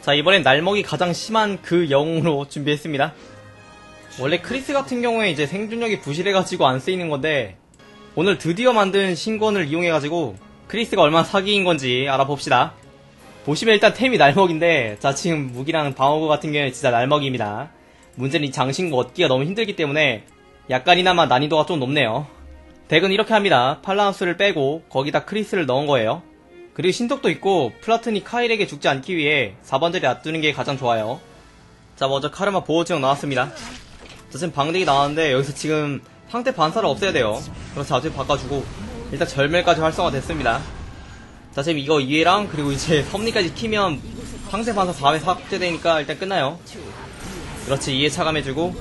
자, 이번엔 날먹이 가장 심한 그 영웅으로 준비했습니다. 원래 크리스 같은 경우에 이제 생존력이 부실해가지고 안 쓰이는 건데, 오늘 드디어 만든 신권을 이용해가지고, 크리스가 얼마나 사기인 건지 알아봅시다. 보시면 일단 템이 날먹인데, 자, 지금 무기랑 방어구 같은 경우에 진짜 날먹입니다. 문제는 이 장신구 얻기가 너무 힘들기 때문에, 약간이나마 난이도가 좀 높네요. 덱은 이렇게 합니다. 팔라우스를 빼고, 거기다 크리스를 넣은 거예요. 그리고 신속도 있고 플라튼이 카일에게 죽지 않기 위해 4번 자리에 놔두는 게 가장 좋아요. 자 먼저 카르마 보호 지역 나왔습니다. 자 지금 방대기 나왔는데 여기서 지금 상태 반사를 없애야 돼요. 그럼 자주 바꿔주고 일단 절멸까지 활성화 됐습니다. 자 지금 이거 2회랑 그리고 이제 섭리까지 키면 상태 반사 4회 삭제되니까 일단 끝나요. 그렇지 2회 차감해주고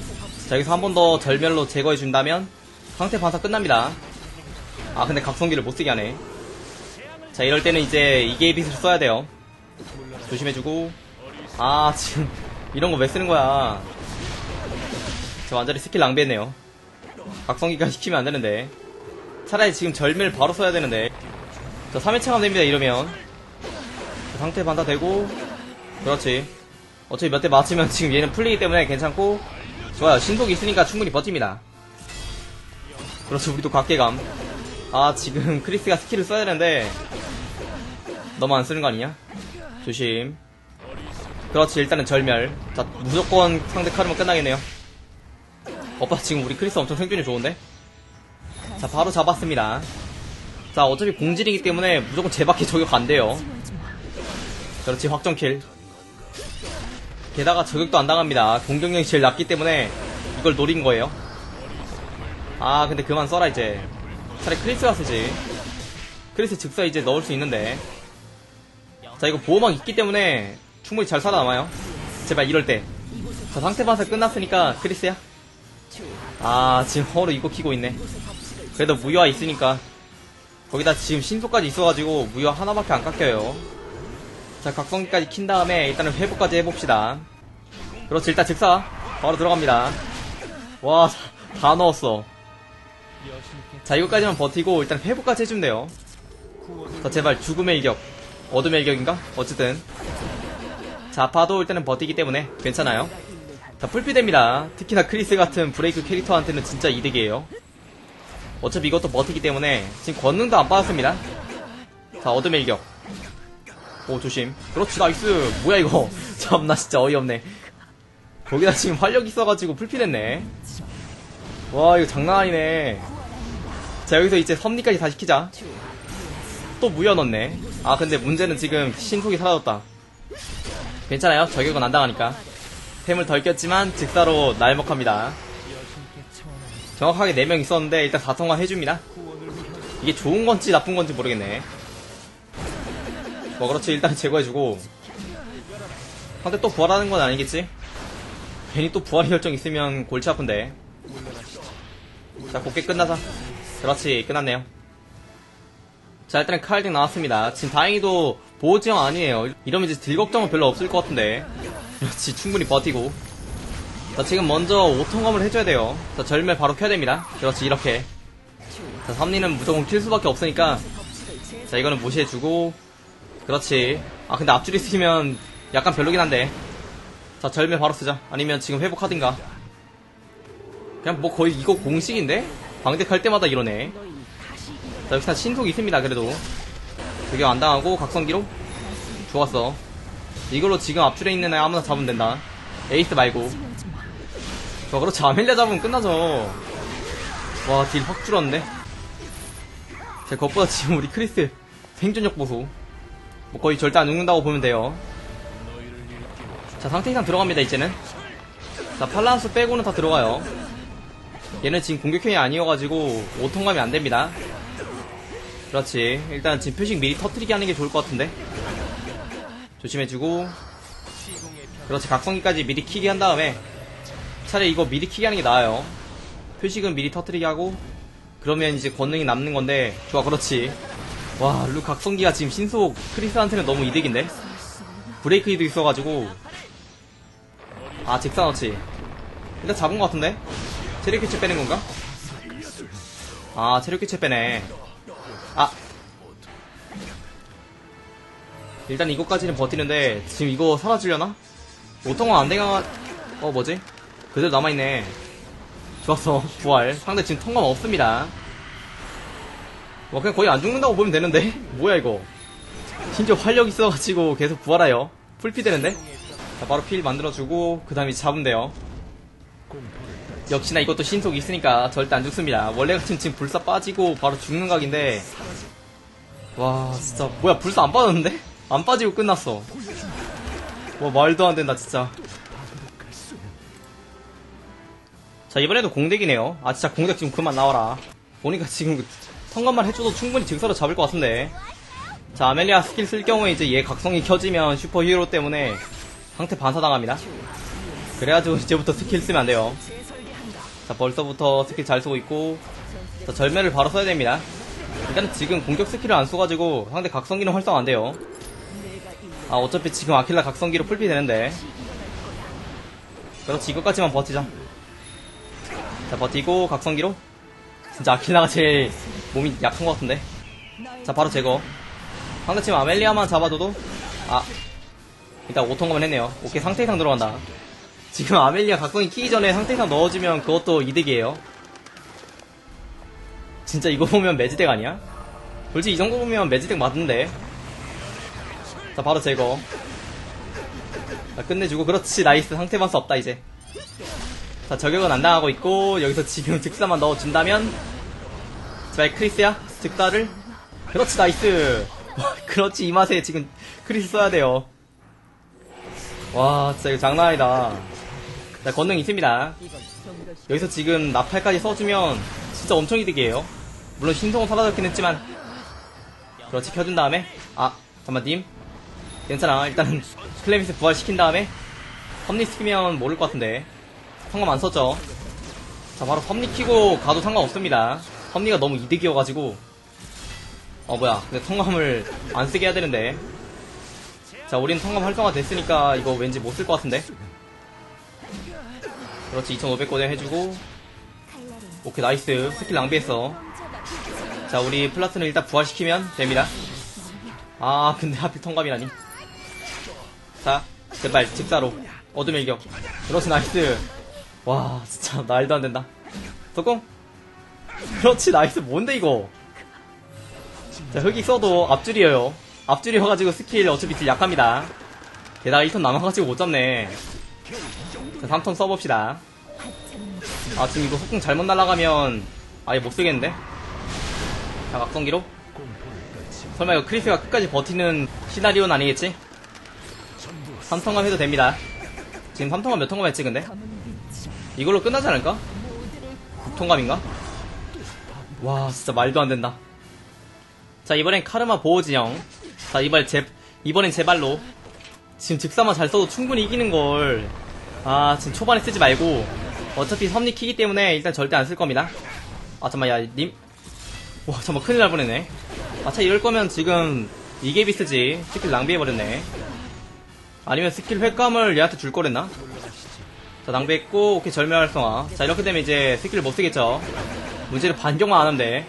자 여기서 한 번 더 절멸로 제거해준다면 상태 반사 끝납니다. 아 근데 각성기를 못쓰게 하네. 자 이럴 때는 이제 이게 빛을 써야 돼요. 조심해주고. 아 지금 이런 거 왜 쓰는 거야? 저 완전히 스킬 낭비했네요. 각성기가 시키면 안 되는데. 차라리 지금 절멸 바로 써야 되는데. 자 3회 차감 됩니다 이러면. 자, 상태 반사 되고. 그렇지. 어차피 몇 대 맞으면 지금 얘는 풀리기 때문에 괜찮고. 좋아요. 신속이 있으니까 충분히 버팁니다. 그렇죠. 우리도 각계감. 아 지금 크리스가 스킬을 써야 되는데 너무 안 쓰는 거 아니냐? 조심. 그렇지 일단은 절멸. 자 무조건 상대 카르마 끝나겠네요. 오빠 지금 우리 크리스 엄청 생존이 좋은데? 자 바로 잡았습니다. 자 어차피 공질이기 때문에 무조건 제밖에 저격 안 돼요. 그렇지 확정킬. 게다가 저격도 안 당합니다. 공격력이 제일 낮기 때문에 이걸 노린 거예요. 아 근데 그만 써라 이제. 차라리 크리스가 쓰지 크리스 즉사 이제 넣을 수 있는데 자 이거 보호막 있기 때문에 충분히 잘 살아남아요. 제발 이럴 때자 상태 반사 끝났으니까 크리스야. 아 지금 허로 이거 키고 있네. 그래도 무효화 있으니까. 거기다 지금 신속까지 있어가지고 무효화 하나밖에 안 깎여요. 자 각성기까지 킨 다음에 일단은 회복까지 해봅시다. 그렇지 일단 즉사. 바로 들어갑니다. 와 다 넣었어. 자 이거까지만 버티고 일단 회복까지 해주면 돼요. 자 제발 죽음의 일격 어둠의 일격인가? 어쨌든. 자 아파도 일단은 버티기 때문에 괜찮아요. 자 풀피됩니다. 특히나 크리스 같은 브레이크 캐릭터한테는 진짜 이득이에요. 어차피 이것도 버티기 때문에 지금 권능도 안 받았습니다. 자 어둠의 일격. 오 조심. 그렇지 나이스. 뭐야 이거. 참나 진짜 어이없네. 거기다 지금 활력 있어가지고 풀피됐네. 와 이거 장난 아니네. 자 여기서 이제 섭리까지 다 시키자. 또 무여 넣네 아 근데 문제는 지금 신속이 사라졌다. 괜찮아요. 저격은 안 당하니까. 템을 덜 꼈지만 직사로 날먹합니다. 정확하게 4명 있었는데 일단 4통화 해줍니다. 이게 좋은 건지 나쁜 건지 모르겠네. 뭐 그렇지. 일단 제거해주고. 상대 또 부활하는 건 아니겠지? 괜히 또 부활 결정 있으면 골치 아픈데. 자 곱게 끝나자. 그렇지. 끝났네요 자 일단은 칼딩 나왔습니다. 지금 다행히도 보호지형 아니에요. 이러면 이제 딜 걱정은 별로 없을 것 같은데. 그렇지 충분히 버티고. 자 지금 먼저 5통검을 해줘야 돼요. 자 절멸 바로 켜야 됩니다. 그렇지 이렇게. 자 3리는 무조건 킬 수밖에 없으니까. 자 이거는 무시해주고. 그렇지. 아 근데 앞줄이 쓰면 약간 별로긴 한데. 자 절멸 바로 쓰자. 아니면 지금 회복하든가? 그냥 뭐 거의 이거 공식인데? 방대할 때마다 이러네 자 역시나 신속이 있습니다 그래도. 그게 안 당하고 각성기로 좋았어. 이걸로 지금 앞줄에 있는 애 아무나 잡으면 된다. 에이스 말고. 저 그렇지 아멜리아 잡으면 끝나죠. 와 딜 확 줄었네. 제 것보다 지금 우리 크리스 생존력 보소. 뭐 거의 절대 안 죽는다고 보면 돼요. 자 상태 이상 들어갑니다 이제는. 자 팔란스 빼고는 다 들어가요. 얘는 지금 공격형이 아니어가지고 오통감이 안 됩니다 그렇지. 일단 지금 표식 미리 터트리게 하는 게 좋을 것 같은데. 조심해주고. 그렇지. 각성기까지 미리 키게 한 다음에 차라리 이거 미리 키게 하는 게 나아요. 표식은 미리 터트리게 하고 그러면 이제 권능이 남는 건데. 좋아 그렇지. 와 루 각성기가 지금 신속 크리스한테는 너무 이득인데. 브레이크 이도 있어가지고. 아 직사너치 일단 잡은 것 같은데? 체력 교체 빼는 건가? 아 체력 교체 빼네 아. 일단 이거까지는 버티는데 지금 이거 사라지려나? 오통화 안 되가 어 뭐지? 그대로 남아있네. 좋았어. 부활. 상대 지금 통감 없습니다. 뭐 그냥 거의 안 죽는다고 보면 되는데? 뭐야 이거? 심지어 활력 있어가지고 계속 부활하여. 풀피 되는데? 자 바로 필 만들어주고 그 다음에 잡으면 돼요 역시나 이것도 신속이 있으니까 절대 안 죽습니다. 원래 같으면 지금 불사 빠지고 바로 죽는 각인데 와 진짜. 뭐야 불사 안 빠졌는데? 안 빠지고 끝났어. 와 말도 안 된다 진짜. 자 이번에도 공덱이네요. 아 진짜 공덱 지금 그만 나와라. 보니까 지금 성감만 해줘도 충분히 즉사로 잡을 것 같은데. 자 아멜리아 스킬 쓸 경우에 이제 얘 각성이 켜지면 슈퍼 히어로 때문에 상태 반사당합니다. 그래가지고 이제부터 스킬 쓰면 안 돼요 자 벌써부터 스킬 잘 쓰고 있고 자 절멸을 바로 써야 됩니다. 일단 지금 공격 스킬을 안 써가지고 상대 각성기는 활성 안 돼요. 아 어차피 지금 아킬라 각성기로 풀피 되는데. 그렇지 이것까지만 버티자. 자 버티고 각성기로. 진짜 아킬라가 제일 몸이 약한 것 같은데. 자 바로 제거. 상대 지금 아멜리아만 잡아줘도 아 일단 5통감을 했네요. 오케이 상태 이상 들어간다 지금 아멜리아 각성기 키기 전에 상태 이상 넣어주면 그것도 이득이에요. 진짜 이거 보면 매지덱 아니야? 솔직히 이 정도 보면 매지덱 맞는데. 자 바로 제거. 자 끝내주고. 그렇지 나이스. 상태 반수 없다 이제. 자 저격은 안 당하고 있고 여기서 지금 즉사만 넣어준다면. 제발 크리스야 즉사를. 그렇지 나이스. 와, 그렇지 이 맛에 지금 크리스 써야 돼요. 와 진짜 이거 장난 아니다 자 권능 있습니다. 여기서 지금 나팔까지 써주면 진짜 엄청 이득이에요. 물론 신성은 사라졌긴 했지만. 그렇지 켜준 다음에. 아 잠깐만 님. 괜찮아. 일단은 클레미스 부활시킨 다음에 섭리 시키면 모를 것 같은데. 상관 안 썼죠. 자 바로 섭리 키고 가도 상관없습니다. 섭리가 너무 이득이어가지고. 어 뭐야. 근데 통감을 안 쓰게 해야 되는데. 자 우리는 통감 활성화 됐으니까 이거 왠지 못 쓸 것 같은데 그렇지 2500고대 해주고. 오케이 나이스. 스킬 낭비했어. 자 우리 플라트는 일단 부활시키면 됩니다. 아 근데 하필 통감이라니. 자 제발 직사로. 어둠의 일격 그렇지 나이스. 와 진짜 말도 안 된다. 석공. 그렇지 나이스. 뭔데 이거? 자 흑익 써도 앞줄이에요. 앞줄이어가지고 스킬 어차피 딜 약합니다. 게다가 1턴 남아가지고 못 잡네 자 3턴 써봅시다 아 지금 이거 속공 잘못 날아가면 아예 못 쓰겠는데 자 각성기로 설마 이거 크리스가 끝까지 버티는 시나리오는 아니겠지? 3통감 해도 됩니다 지금 3통감 몇 통감 했지 근데? 이걸로 끝나지 않을까? 6통감인가? 와 진짜 말도 안 된다 자 이번엔 카르마 보호 진영 자 이번 제 이번엔 제 발로 지금 즉사만 잘 써도 충분히 이기는 걸. 아 지금 초반에 쓰지 말고 어차피 섭리 키기 때문에 일단 절대 안 쓸 겁니다. 아 잠만 야 님. 와 잠만 큰일 날 뻔했네. 아차 이럴 거면 지금 이게비 쓰지 스킬 낭비해버렸네. 아니면 스킬 횟감을 얘한테 줄 거랬나? 자 낭비했고 오케이 절멸 활성화. 자 이렇게 되면 이제 스킬을 못 쓰겠죠. 문제는 반격만 안 하면 돼.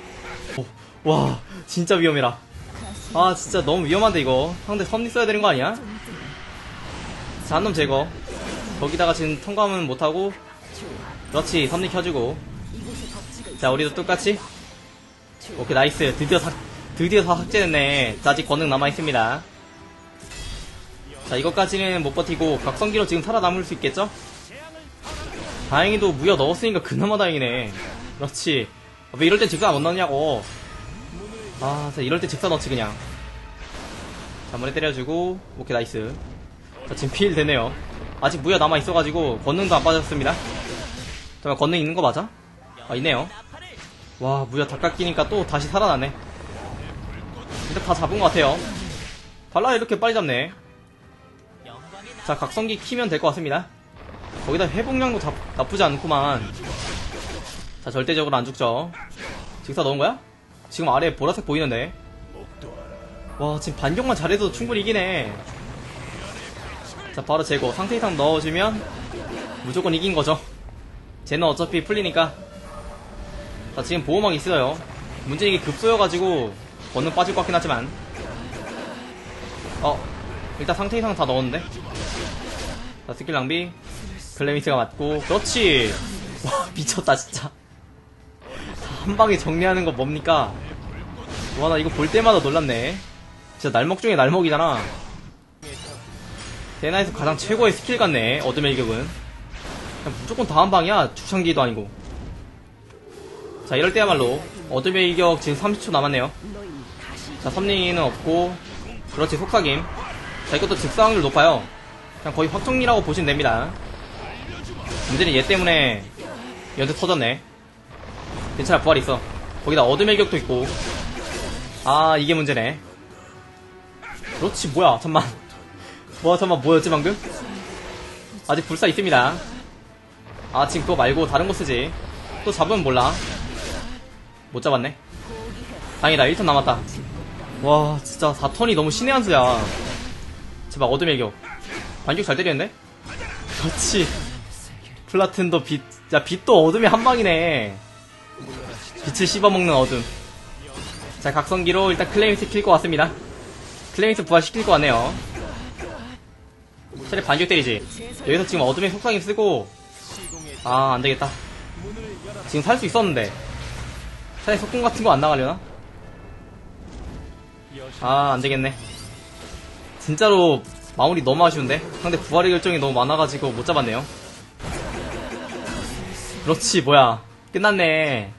오, 와 진짜 위험해라. 아 진짜 너무 위험한데 이거 상대 섭리 써야 되는 거 아니야? 자 한 놈 제거 거기다가 지금 통과는 못하고 그렇지 섭리 켜주고. 자 우리도 똑같이? 오케이 나이스. 드디어 사, 드디어 다 삭제됐네. 자 아직 권능 남아있습니다. 자 이것까지는 못 버티고 각성기로 지금 살아남을 수 있겠죠? 다행히도 무여 넣었으니까 그나마 다행이네. 그렇지. 아, 왜 이럴 땐 직사 못 넣냐고. 아, 자, 이럴 때 직사 넣지, 그냥. 자, 한번에 때려주고, 오케이, 나이스. 자, 지금 필 되네요. 아직 무야 남아 있어가지고, 권능도 안 빠졌습니다. 잠깐, 권능 있는 거 맞아? 아, 있네요. 와, 무야 다 깎이니까 또 다시 살아나네. 일단 다 잡은 것 같아요. 발라 이렇게 빨리 잡네. 자, 각성기 키면 될 것 같습니다. 거기다 회복량도 다- 나쁘지 않구만. 자, 절대적으로 안 죽죠. 직사 넣은 거야? 지금 아래 보라색 보이는데 와 지금 반격만 잘해도 충분히 이기네 자 바로 제거 상태 이상 넣어주면 무조건 이긴 거죠. 쟤는 어차피 풀리니까. 자 지금 보호막 있어요. 문제 이게 급소여가지고 권능 빠질 것 같긴 하지만. 어 일단 상태 이상 다 넣었는데? 자 스킬 낭비. 글래미스가 맞고. 그렇지! 와 미쳤다 진짜. 한 방에 정리하는 거 뭡니까? 와 나 이거 볼 때마다 놀랐네. 진짜 날먹 중에 날먹이잖아 대나에서 가장 최고의 스킬 같네 어둠의 일격은. 무조건 다한 방이야 축창기도 아니고. 자 이럴 때야말로 어둠의 일격 지금 30초 남았네요. 자 섭링이는 없고 그렇지 속삭임. 자 이것도 즉사 확률 높아요. 그냥 거의 확정리라고 보시면 됩니다. 문제는 얘 때문에 연쇄 터졌네. 괜찮아 부활 있어. 거기다 어둠의 격도 있고. 아 이게 문제네. 그렇지 뭐야 잠만 뭐야 잠만 뭐였지 방금 아직 불사 있습니다 아 지금 그거 말고 다른 거 쓰지 또 잡으면 몰라 못 잡았네 다행이다 1턴 남았다 와 진짜 4턴이 너무 신의 한 수야 제발 어둠의 격 반격 잘 때리는데? 그렇지 플라튼도 빛, 야, 빛도 어둠이 한 방이네. 빛을 씹어먹는 어둠. 자, 각성기로 일단 클레임스 킬것 같습니다. 클레임스 부활시킬 것 같네요. 차라리 반격 때리지. 여기서 지금 어둠의 속삭임 쓰고, 아, 안 되겠다. 지금 살 수 있었는데. 차라리 속공 같은 거 안 나가려나? 아, 안 되겠네. 진짜로 마무리 너무 아쉬운데? 상대 부활의 결정이 너무 많아가지고 못 잡았네요. 그렇지 뭐야 끝났네